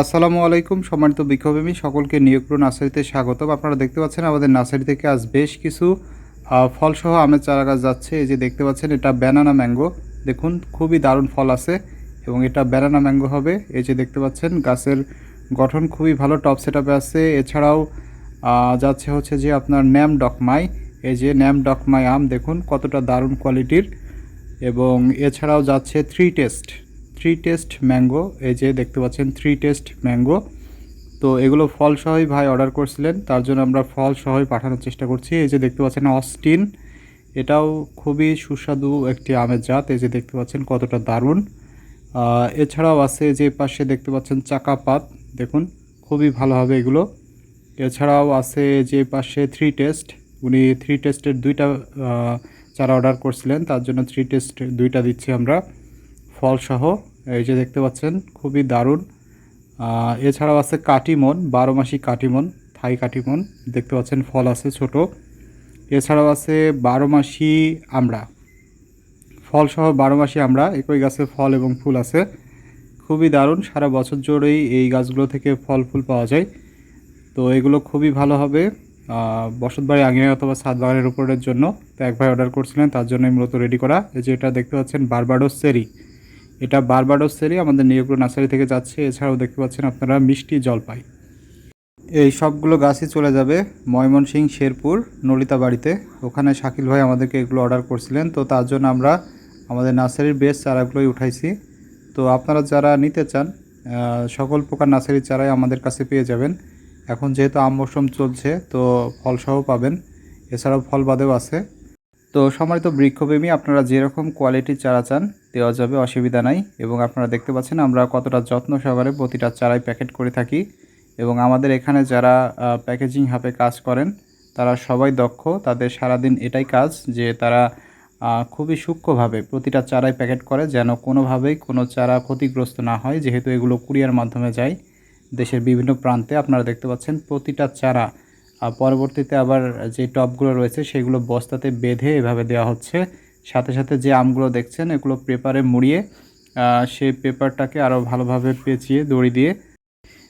আসসালামু আলাইকুম, সম্মানিত বিক্ষোভী সকলকে নিয়োগপুর নার্সারিতে স্বাগতম। আপনারা দেখতে পাচ্ছেন আমাদের নার্সারি থেকে আজ বেশ কিছু ফলসহ আমের চারা গাছ যাচ্ছে। এই যে দেখতে পাচ্ছেন, এটা ব্যানানা ম্যাঙ্গো। দেখুন, খুবই দারুণ ফল আছে এবং এটা ব্যানানা ম্যাঙ্গো হবে। এই যে দেখতে পাচ্ছেন, গাছের গঠন খুবই ভালো, টপ সেটআপে আছে। এছাড়াও যাচ্ছে হচ্ছে যে আপনার ন্যাম ডকমাই। এই যে ন্যাম ডকমাই আম, দেখুন, কতটা দারুণ কোয়ালিটির। এবং এছাড়াও যাচ্ছে three taste. Three taste mango এই যে দেখতে পাচ্ছেন থ্রি টেস্ট ম্যাঙ্গো তো এগুলো ফল সহই ভাই অর্ডার করছিলেন, তার জন্য আমরা ফল সহই পাঠানোর চেষ্টা করছি। এই যে দেখতে পাচ্ছেন অস্টিন এটাও খুবই সুস্বাদু একটি আমের জাত। এই যে দেখতে পাচ্ছেন কতটা দারুণ। এছাড়াও আছে যে পাশে দেখতে পাচ্ছেন চাকাপাত দেখুন খুবই ভালো হবে এগুলো। এছাড়াও আছে যে পাশে থ্রি টেস্ট উনি থ্রি টেস্টের দুইটা চারা অর্ডার করছিলেন, তার জন্য থ্রি টেস্ট দুইটা দিচ্ছি আমরা। ফলসহ, এই যে দেখতে পাচ্ছেন, খুবই দারুণ। এছাড়াও আছে কাটিমন, বারো মাসি কাটিমন, থাই কাটিমন, দেখতে পাচ্ছেন ফল আছে ছোট। এছাড়াও আছে বারো মাসি আমড়া। ফলসহ বারো মাসি আমরা একই গাছে ফল এবং ফুল আছে। খুবই দারুণ, সারা বছর জুড়েই এই গাছগুলো থেকে ফল ফুল পাওয়া যায়। তো এগুলো খুবই ভালো হবে বসতবাড়ি আঙিনায় অথবা ছাদ বাগানের উপরের জন্য। তো এক ভাই অর্ডার করছিলেন, তার জন্যই মূলত রেডি করা। এই যে এটা দেখতে পাচ্ছেন, বারবাডোস সেরি এটা বারবাডোস সেরি আমাদের নিয়োগপুর নার্সারি থেকে যাচ্ছে। এছাড়াও দেখতে পাচ্ছেন আপনারা মিষ্টি জলপাই। এই সবগুলো গাছই চলে যাবে ময়মনসিং, শেরপুর নলিতা বাড়িতে ওখানে শাকিল ভাই আমাদেরকে এগুলো অর্ডার করছিলেন। তো তার জন্য আমরা আমাদের নার্সারির বেস্ট চারাগুলোই উঠাইছি। তো আপনারা যারা নিতে চান সকল প্রকার নার্সারির চারাই আমাদের কাছে পেয়ে যাবেন। এখন যেহেতু আম মৌসুম চলছে, তো ফলসহ পাবেন। এছাড়াও ফল বাদেও আছে। তো সম্মানিত বৃক্ষপ্রেমী, আপনারা যেরকম কোয়ালিটির চারা চান, দেওয়া যাবে, অসুবিধা নাই। এবং আপনারা দেখতে পাচ্ছেন, আমরা কতটা যত্ন সহকারে প্রতিটা চারাই প্যাকেট করে থাকি। এবং আমাদের এখানে যারা প্যাকেজিং হাবে কাজ করেন, তারা সবাই দক্ষ, তাদের সারাদিন এটাই কাজ যে তারা খুবই সূক্ষ্মভাবে প্রতিটা চারাই প্যাকেট করে, যেন কোনোভাবেই কোনো চারা ক্ষতিগ্রস্ত না হয়। যেহেতু এগুলো কুরিয়ার মাধ্যমে যায়, দেশের বিভিন্ন প্রান্তে আপনারা দেখতে পাচ্ছেন, প্রতিটা চারা পরবর্তীতে আবার যে টপগুলো রয়েছে সেগুলো বস্তাতে বেঁধে এভাবে দেওয়া হচ্ছে। সাথে সাথে যে আমগুলো দেখছেন, এগুলো পেপারে মুড়িয়ে সেই পেপারটাকে আরও ভালোভাবে পেঁচিয়ে, দড়ি দিয়ে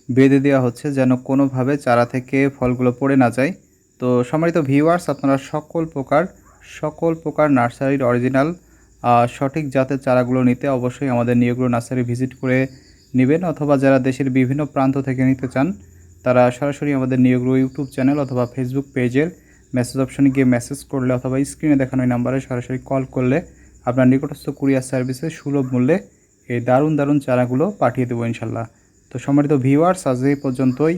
বেঁধে দেওয়া হচ্ছে যেন কোনোভাবে চারা থেকে ফলগুলো পড়ে না যায়। তো সম্মানিত ভিউয়ার্স, আপনারা সকল প্রকার সকল প্রকার নার্সারির অরিজিনাল সঠিক জাতের চারাগুলো নিতে অবশ্যই আমাদের নিয়োগগুলো নার্সারি ভিজিট করে নেবেন অথবা যারা দেশের বিভিন্ন প্রান্ত থেকে নিতে চান তারা সরাসরি আমাদের নিয়োগ্র ইউটিউব চ্যানেল অথবা ফেসবুক পেজের মেসেজ অপশনে গিয়ে মেসেজ করলে অথবা স্ক্রিনে দেখানো এই নাম্বারে সরাসরি কল করলে আপনার নিকটস্থ কুরিয়ার সার্ভিসে সুলভ মূল্যে এই দারুণ দারুণ চারাগুলো পাঠিয়ে দেবো ইনশাল্লাহ। তো সম্মানিত ভিউয়ার্স আজ এই পর্যন্তই।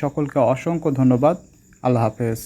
সকলকে অসংখ্য ধন্যবাদ। আল্লাহ হাফেজ।